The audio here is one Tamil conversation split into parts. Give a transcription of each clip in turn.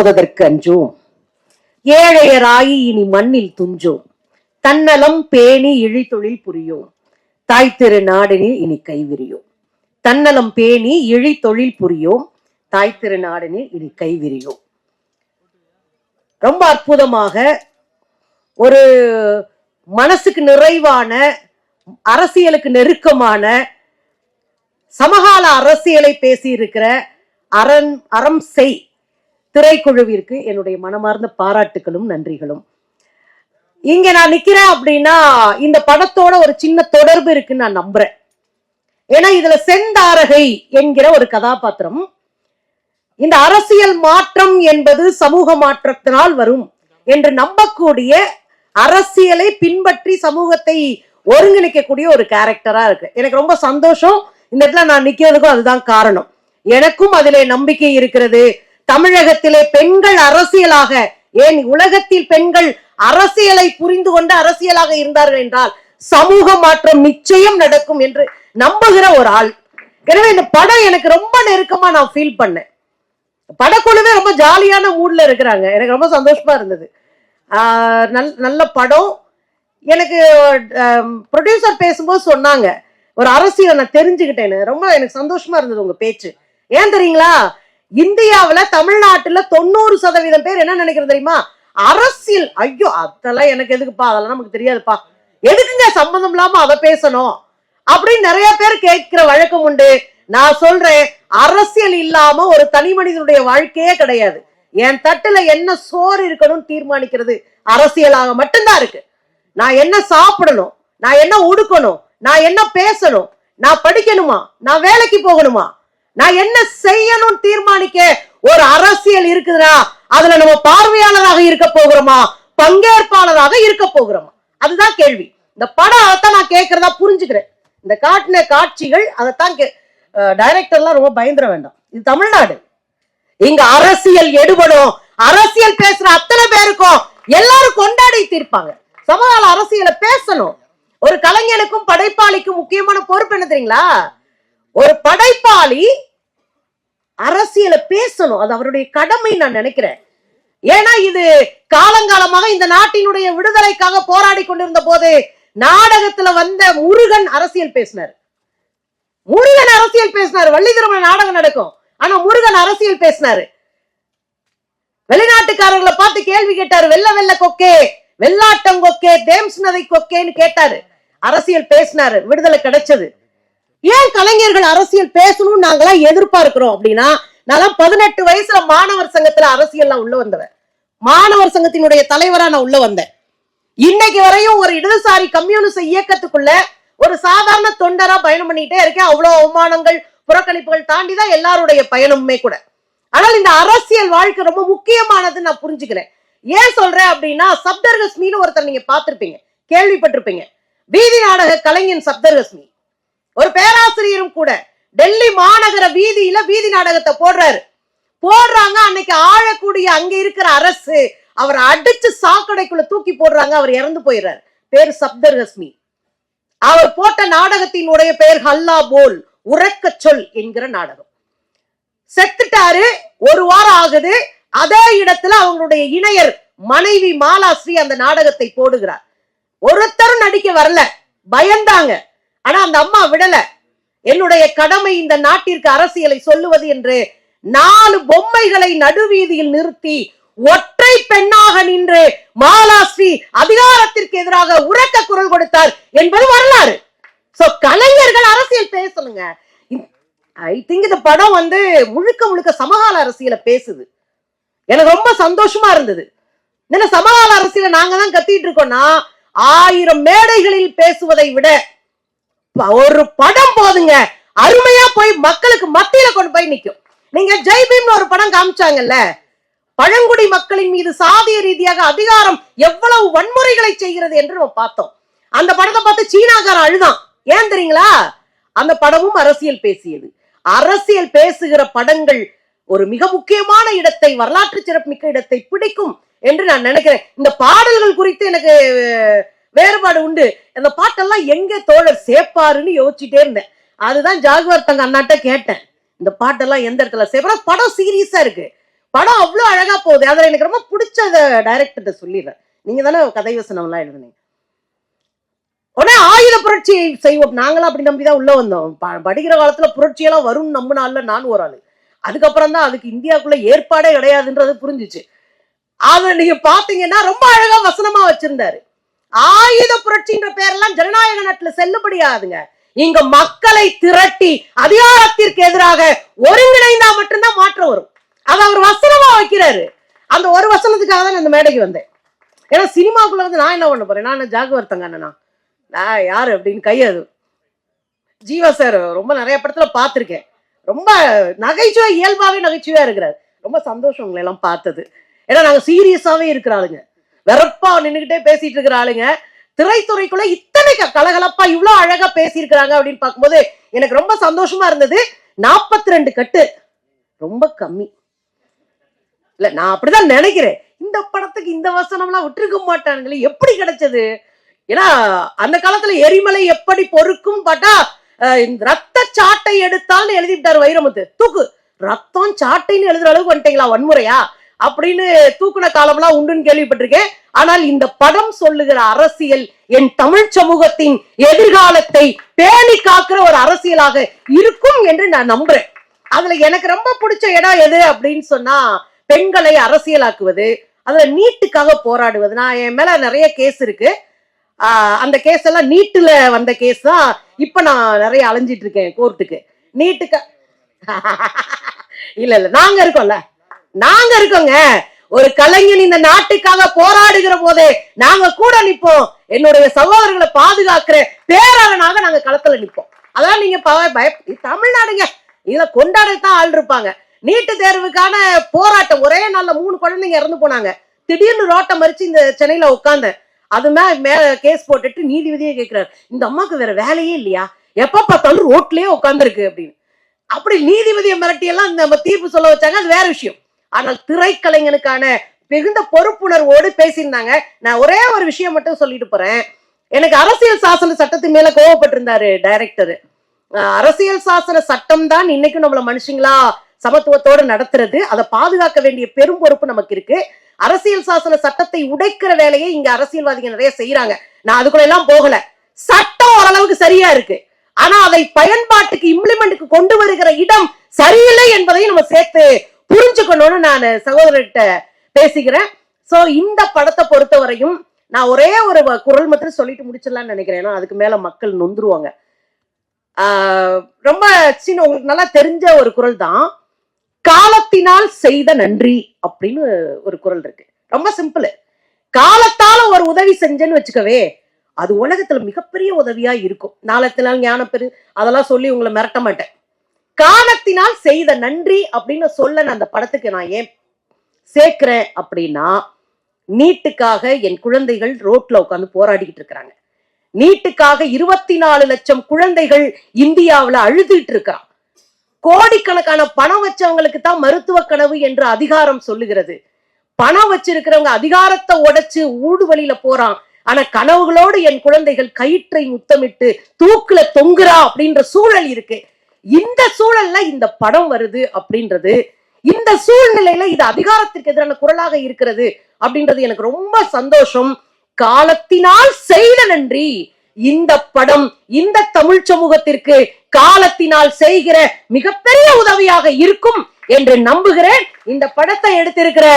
போதற்கு அஞ்சோம். ஏழையராயி இனி மண்ணில் துஞ்சோம். தன்னலம் பேணி இழித்தொழில் புரியோம். தாய் திரு நாடனில் இனி கைவிரியோம் தன்னலம் பேணி இழித்தொழில் புரியோம். தாய் திரு நாடனில் இனி கைவிரியோம் ரொம்ப அற்புதமாக ஒரு மனசுக்கு நிறைவான அரசியலுக்கு நெருக்கமான சமகால அரசியலை பேசியிருக்கிற அரண் அறம் செய் திரைக்குழுவிற்கு என்னுடைய மனமார்ந்த பாராட்டுகளும் நன்றிகளும். இங்க நான் நிக்கிறேன் அப்படின்னா இந்த படத்தோட ஒரு சின்ன தொடர்பு இருக்குன்னு நான் நம்புறேன். ஏன்னா இதுல செந்தாரகை என்கிற ஒரு கதாபாத்திரம். இந்த அரசியல் மாற்றம் என்பது சமூக மாற்றத்தினால் வரும் என்று நம்பக்கூடிய அரசியலை பின்பற்றி சமூகத்தை ஒருங்கிணைக்கக்கூடிய ஒரு கேரக்டரா இருக்கு. எனக்கு ரொம்ப சந்தோஷம். இந்த இடத்துல நான் நிக்கிறதுக்கும் அதுதான் காரணம். எனக்கும் அதிலே நம்பிக்கை இருக்கிறது. தமிழகத்திலே பெண்கள் அரசியலாக ஏன் உலகத்தில் பெண்கள் அரசியலை புரிந்து கொண்டு அரசியலாக இருந்தார்கள் என்றால் சமூக மாற்றம் நிச்சயம் நடக்கும் என்று நம்புகிற ஒரு ஆள். எனவே இந்த படம் எனக்கு ரொம்ப நெருக்கமா நான் ஃபீல் பண்ணேன். படக்குழுவே ரொம்ப ஜாலியான மூட்ல இருக்கிறாங்க. எனக்கு ரொம்ப சந்தோஷமா இருந்தது. நல் நல்ல படம். எனக்கு ப்ரொடியூசர் பேசும்போது சொன்னாங்க ஒரு அரசியலை நான் தெரிஞ்சுக்கிட்டேன்னு. ரொம்ப எனக்கு சந்தோஷமா இருந்தது உங்க பேச்சு. ஏன் தெரியுங்களா? இந்தியாவுல தமிழ்நாட்டுல தொண்ணூறு சதவீதம் பேர் என்ன நினைக்கிறது தெரியுமா? அரசியல். ஐயோ அதெல்லாம் எனக்கு எதுக்குப்பா? அதெல்லாம் நமக்கு தெரியாதுப்பா. எதுக்குங்க சம்பந்தம் இல்லாம அதை பேசணும்? அப்படின்னு நிறைய பேர் கேட்கிற வழக்கம் உண்டு. நான் சொல்றேன் அரசியல் இல்லாம ஒரு தனி மனிதனுடைய வாழ்க்கையே கிடையாது. என் தட்டுல என்ன சோறு இருக்கணும்னு தீர்மானிக்கிறது அரசியலாக மட்டும்தான் இருக்கு. நான் என்ன சாப்பிடணும்? நான் என்ன உடுக்கணும்? நான் என்ன பேசணும்? நான் படிக்கணுமா? நான் வேலைக்கு போகணுமா? நான் என்ன செய்யணும்னு தீர்மானிக்க ஒரு அரசியல் இருக்குதுன்னா அதுல நம்ம பார்வையாளராக இருக்க போகிறோமா? பங்கேற்பாளராக இருக்க போகிறோமா? அதுதான் கேள்வி. இந்த படம் அதைத்தான் நான் கேட்கறதா புரிஞ்சுக்கிறேன். இந்த காட்டின காட்சிகள் அதைத்தான் டைரக்டர்லாம் ரொம்ப பயந்துட வேண்டாம். இது தமிழ்நாடு. இங்க அரசியல் எடுபடும். அரசியல் பேசுற அத்தனை பேருக்கும் எல்லாரும் கொண்டாடி தீர்ப்பாங்க. சமகால அரசியலை பேசணும். ஒரு கலைஞனுக்கும் படைப்பாளிக்கும் முக்கியமான பொறுப்பு என்ன தெரியுங்களா? ஒரு படைப்பாளி அரசியலை பேசணும். அது அவருடைய கடமை நான் நினைக்கிறேன். ஏன்னா இது காலங்காலமாக இந்த நாட்டினுடைய விடுதலைக்காக போராடி கொண்டிருந்த போது நாடகத்துல வந்த முருகன் அரசியல் பேசினார். முருகன் அரசியல் பேசினார். வள்ளி திருமண நாடகம் நடக்கும். ஆனா முருகன் அரசியல் பேசினாரு. வெளிநாட்டுக்காரர்களை பார்த்து கேள்வி கேட்டாரு. வெள்ள வெள்ள கொக்கே வெள்ளாட்டம் கொக்கே தேம்ஸ் நதை கொக்கேன்னு கேட்டாரு. அரசியல் பேசினாரு. விடுதலை கிடைச்சது. ஏன் கலைஞர்கள் அரசியல் பேசணும்னு நாங்களாம் எதிர்பார்க்கிறோம் அப்படின்னா நான் பதினெட்டு வயசுல மாணவர் சங்கத்துல அரசியல்லாம் உள்ள வந்தவன். மாணவர் சங்கத்தினுடைய தலைவரா நான் உள்ள வந்தேன். இன்னைக்கு வரையும் ஒரு இடதுசாரி கம்யூனிச இயக்கத்துக்குள்ள ஒரு சாதாரண தொண்டரா பயணம் பண்ணிட்டே இருக்கேன். அவ்வளவு அவமானங்கள் புறக்கணிப்புகள் தாண்டி தான் எல்லாருடைய பயணமுமே கூட. ஆனால் இந்த அரசியல் வாழ்க்கை ரொம்ப முக்கியமானதுன்னு நான் புரிஞ்சுக்கிறேன். ஏன் சொல்றேன் அப்படின்னா சப்தர்கஸ்மின்னு ஒருத்தர் நீங்க பார்த்திருப்பீங்க கேள்விப்பட்டிருப்பீங்க. வீதி நாடக கலைஞன் சப்தர்கஸ்மி. ஒரு பேராசிரியரும் கூட டெல்லி மாநகர வீதியில வீதி நாடகத்தை போடுறாரு. போடுறாங்க அன்னைக்கு ஆழக்கூடிய அங்க இருக்கிற அரசு அவரை அடிச்சு சாக்கடைக்குள்ள தூக்கி போடுறாங்க அவர் இறந்து போயிடுறாரு. பேர் சப்தர்ஹஸ்மி. அவர் போட்ட நாடகத்தினுடைய பெயர் ஹல்லா போல் உறக்க சொல் என்கிற நாடகம். செத்துட்டாரு ஒரு வாரம் ஆகுது அதே இடத்துல அவங்களுடைய இணையர் மனைவி மாலாஸ்ரீ அந்த நாடகத்தை போடுகிறார். ஒருத்தரும் நடிக்க வரல பயந்தாங்க. ஆனா அந்த அம்மா விடல. என்னுடைய கடமை இந்த நாட்டிற்கு அரசியலை சொல்லுவது என்று நாலு பொம்மைகளை நடுவீதியில் நிறுத்தி ஒற்றை பெண்ணாக நின்று மாலாஸ்ரீ அதிகாரத்திற்கு எதிராக உரக்க குரல் கொடுத்தார் என்பது வரலாறு. சோ கலைஞர்கள் அரசியல் பேசணுங்க. ஐ திங்க் இந்த படம் வந்து முழுக்க முழுக்க சமகால அரசியலை பேசுது. எனக்கு ரொம்ப சந்தோஷமா இருந்தது. என்ன சமகால அரசியலை நாங்க தான் கத்திட்டு இருக்கோம்னா ஆயிரம் மேடைகளில் பேசுவதை விட ஒரு படம் போதுங்க. அருமையா போய் மக்களுக்கு மத்தியில கொண்டு போய் நிக்கும். நீங்க ஜெய்பீம்னு ஒரு படம் காமிச்சாங்கல்ல? பழங்குடி மக்களின் மீது சாதிய ரீதியாக அதிகாரம் எவ்வளவு வன்முறைகளை செய்கிறது என்று நம்ம பார்த்தோம். அந்த படத்தை பார்த்து சீனாக்காரன் அழுதான். ஏன் தெரியுங்களா? அந்த படமும் அரசியல் பேசியது. அரசியல் பேசுகிற படங்கள் ஒரு மிக முக்கியமான இடத்தை வரலாற்று சிறப்புமிக்க இடத்தை பிடிக்கும் என்று நான் நினைக்கிறேன். இந்த பாடல்கள் குறித்து எனக்கு வேறுபாடு உண்டு. அந்த பாட்டெல்லாம் எங்க தோழர் சேப்பாருன்னு யோசிச்சுட்டே இருந்தேன். அதுதான் ஜாகுவார் தங்க அண்ணாட்ட கேட்டேன். இந்த பாட்டெல்லாம் எந்த இடத்துல சேப்பா படம் சீரியஸா இருக்கு. படம் அவ்வளோ அழகா போகுது. அதில் எனக்கு ரொம்ப பிடிச்சத டைரக்டர்கிட்ட சொல்லிடுறேன். நீங்க தானே கதை யோசனம்லாம் எழுதுனீங்க. உடனே ஆயுத புரட்சி செய்வோம். நாங்களாம் அப்படி நம்பி தான் உள்ளே வந்தோம். ப- படிக்கிற காலத்தில் புரட்சியெல்லாம் வரும்னு நம்பினால நானும் ஒரு ஆள். அதுக்கப்புறம் தான் அதுக்கு இந்தியாவுக்குள்ள ஏற்பாடே கிடையாதுன்றது புரிஞ்சுச்சு. அதை நீங்க பாத்தீங்கன்னா ரொம்ப அழகா வசனமா வச்சிருந்தாரு. ஆயுத புரட்சின்ற பேரெல்லாம் ஜனநாயக நாட்டுல செல்லுபடியாதுங்க. இங்க மக்களை திரட்டி அதிகாரத்திற்கு எதிராக ஒருங்கிணைந்தா மட்டும்தான் மாற்றம் வரும். அதை அவர் வசனமா வைக்கிறாரு. அந்த ஒரு வசனத்துக்காக தான் நான் இந்த மேடைக்கு வந்தேன். ஏன்னா சினிமாக்குள்ள வந்து நான் என்ன பண்ண போறேன்? நான் ஜாகவர்த்தங்க அண்ணனா? நான் யாரு அப்படின்னு கையாது ஜீவா சார் ரொம்ப நிறைய படத்துல பார்த்துருக்கேன். ரொம்ப நகைச்சுவை இயல்பாவே நகைச்சுவையா இருக்கிறார். ரொம்ப சந்தோஷம் உங்களை எல்லாம் பார்த்தது. ஏன்னா நாங்க சீரியஸாவே இருக்கிற ஆளுங்க. வெறப்பா நின்றுகிட்டே பேசிட்டு இருக்கிற ஆளுங்க. திரைத்துறைக்குள்ள இத்தனை கலகலப்பா இவ்வளவு அழகா பேசியிருக்கிறாங்க அப்படின்னு பார்க்கும்போது எனக்கு ரொம்ப சந்தோஷமா இருந்தது. நாற்பத்தி ரெண்டு கட்டு. ரொம்ப கம்மி. இல்ல நான் அப்படிதான் நினைக்கிறேன். இந்த படத்துக்கு இந்த வசனம்லாம் விட்டுருக்க மாட்டானுங்களே. எப்படி கிடைச்சது? ஏன்னா அந்த காலத்துல எரிமலை எப்படி பொறுக்கும் பார்த்தா இந்த ரத்த சாட்டை எடுத்தால்னு எழுதிவிட்டாரு வைரமுத்து. தூக்கு. ரத்தம் சாட்டைன்னு எழுதுற அளவுக்கு வந்துட்டீங்களா வன்முறையா? அப்படின்னு தூக்குன காலம்லாம் உண்டுன்னு கேள்விப்பட்டிருக்கேன். ஆனால் இந்த படம் சொல்லுகிற அரசியல் என் தமிழ் சமூகத்தின் எதிர்காலத்தை பேணி காக்கிற ஒரு அரசியலாக இருக்கும் என்று நான் நம்புறேன். அதுல எனக்கு ரொம்ப பிடிச்ச இடம் எது அப்படின்னு சொன்னா பெண்களை அரசியலாக்குவது அதுல நீட்டுக்காக போராடுவது. நான் என் மேல நிறைய கேஸ் இருக்கு. அந்த கேஸ் எல்லாம் நீட்டுல வந்த கேஸ் தான் இப்ப நான் நிறைய அலைஞ்சிட்டு இருக்கேன் கோர்ட்டுக்கு நீட்டுக்கு இல்ல இல்ல நாங்க இருக்கோம்ல. நாங்க இருக்கோங்க. ஒரு கலைஞன் இந்த நாட்டுக்காக போராடுகிற போதே நாங்க கூட நிப்போம். என்னுடைய சகோதரர்களை பாதுகாக்கிற பேரவனாக நாங்க களத்துல நிப்போம். அதான் நீங்க பய தமிழ்நாடுங்க. இதுல கொண்டாடத்தான் ஆள் இருப்பாங்க. நீட்டு தேர்வுக்கான போராட்டம். ஒரே நாள்ல மூணு குழந்தைங்க இறந்து போனாங்க. திடீர்னு ரோட்டை மறிச்சு இந்த சென்னையில உட்காந்தேன் அது மே மேல கேஸ் போட்டுட்டு நீதிபதியே கேட்கிறாரு இந்த அம்மாவுக்கு வேற வேலையே இல்லையா? எப்ப பார்த்தாலும் ரோட்லயே உட்காந்துருக்கு அப்படின்னு. அப்படி நீதிபதியை மிரட்டி எல்லாம் நம்ம தீர்ப்பு சொல்ல வச்சாங்க. அது வேற விஷயம். ஆனால் திரைக்கலைஞனுக்கான மிகுந்த பொறுப்புணர்வோடு பேசியிருந்தாங்க. நான் ஒரே ஒரு விஷயம் மட்டும் சொல்லிட்டு போறேன். எனக்கு அரசியல் சாசன சட்டத்தின் மேல கோவப்பட்டிருந்தாரு டைரக்டர் அரசியல் சாசன சட்டம் தான் இன்னைக்கும் நம்மள மனுஷங்களா சமத்துவத்தோடு நடத்துறது. அதை பாதுகாக்க வேண்டிய பெரும் பொறுப்பு நமக்கு இருக்கு. அரசியல் சாசன சட்டத்தை உடைக்கிற வேலையை இங்க அரசியல்வாதிகள் நிறைய செய்யறாங்க நான் அதுக்குள்ள எல்லாம் போகல. சட்டம் ஓரளவுக்கு சரியா இருக்கு. ஆனா அதை பயன்பாட்டுக்கு இம்ப்ளிமெண்ட்டுக்கு கொண்டு வருகிற இடம் சரியில்லை என்பதையும் நம்ம சேர்த்து புரிஞ்சுக்கணும்னு நான் சகோதரர்கிட்ட பேசிக்கிறேன். சோ இந்த படத்தை பொறுத்தவரையும் நான் ஒரே ஒரு குரல் மட்டும் சொல்லிட்டு முடிச்சிடலாம்னு நினைக்கிறேன். ஏன்னா அதுக்கு மேல மக்கள் நொந்துருவாங்க. ஆஹ் ரொம்ப சின்ன உங்களுக்கு நல்லா தெரிஞ்ச ஒரு குரல் தான். காலத்தினால் செய்த நன்றி அப்படின்னு ஒரு குரல் இருக்கு. ரொம்ப சிம்பிள். காலத்தால ஒரு உதவி செஞ்சேன்னு வச்சுக்கவே அது உலகத்துல மிகப்பெரிய உதவியா இருக்கும். நாளத்தினால் ஞானப்பெரு அதெல்லாம் சொல்லி உங்களை மிரட்ட மாட்டேன். காலத்தினால் செய்த நன்றி அப்படின்னு சொல்ல நான் அந்த படத்துக்கு நான் ஏன் சேர்க்கிறேன் அப்படின்னா நீட்டுக்காக என் குழந்தைகள் ரோட்ல உட்காந்து போராடிக்கிட்டு இருக்கிறாங்க. நீட்டுக்காக இருபத்தி நாலு லட்சம் குழந்தைகள் இந்தியாவில் அழுதுட்டு இருக்கிறான். கோடிக்கணக்கான பணம் வச்சவங்களுக்கு தான் மருத்துவ கனவு என்று அதிகாரம் சொல்லுகிறது. பணம் வச்சிருக்கிறவங்க அதிகாரத்தை உடைச்சு ஊடு வழியில போறான். ஆனா கனவுகளோடு என் குழந்தைகள் கயிற்றை முத்தமிட்டு தூக்குல தொங்குறா அப்படின்ற சூழல் இருக்கு. இந்த சூழல்ல இந்த படம் வருது அப்படின்றது இந்த சூழ்நிலையில இது அதிகாரத்திற்கு எதிரான குரலாக இருக்கிறது அப்படின்றது எனக்கு ரொம்ப சந்தோஷம். காலத்தினால் செய்த நன்றி. இந்த படம் இந்த தமிழ் சமூகத்திற்கு காலத்தினால் செய்கிற மிகப்பெரிய உதவியாக இருக்கும் என்று நம்புகிறேன். இந்த படத்தை எடுத்திருக்கிற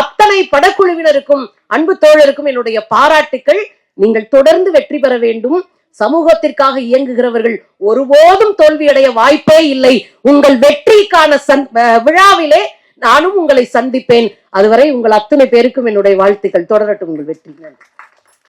அத்தனை படக்குழுவினருக்கும் அன்பு தோழருக்கும் என்னுடைய பாராட்டுக்கள். நீங்கள் தொடர்ந்து வெற்றி பெற வேண்டும். சமூகத்திற்காக இயங்குகிறவர்கள் ஒருபோதும் தோல்வியடைய வாய்ப்பே இல்லை. உங்கள் வெற்றிக்கான சந்- விழாவிலே நானும் உங்களை சந்திப்பேன். அதுவரை உங்கள் அத்தனை பேருக்கும் என்னுடைய வாழ்த்துக்கள். தொடரட்டும் உங்கள் வெற்றி. நன்றி.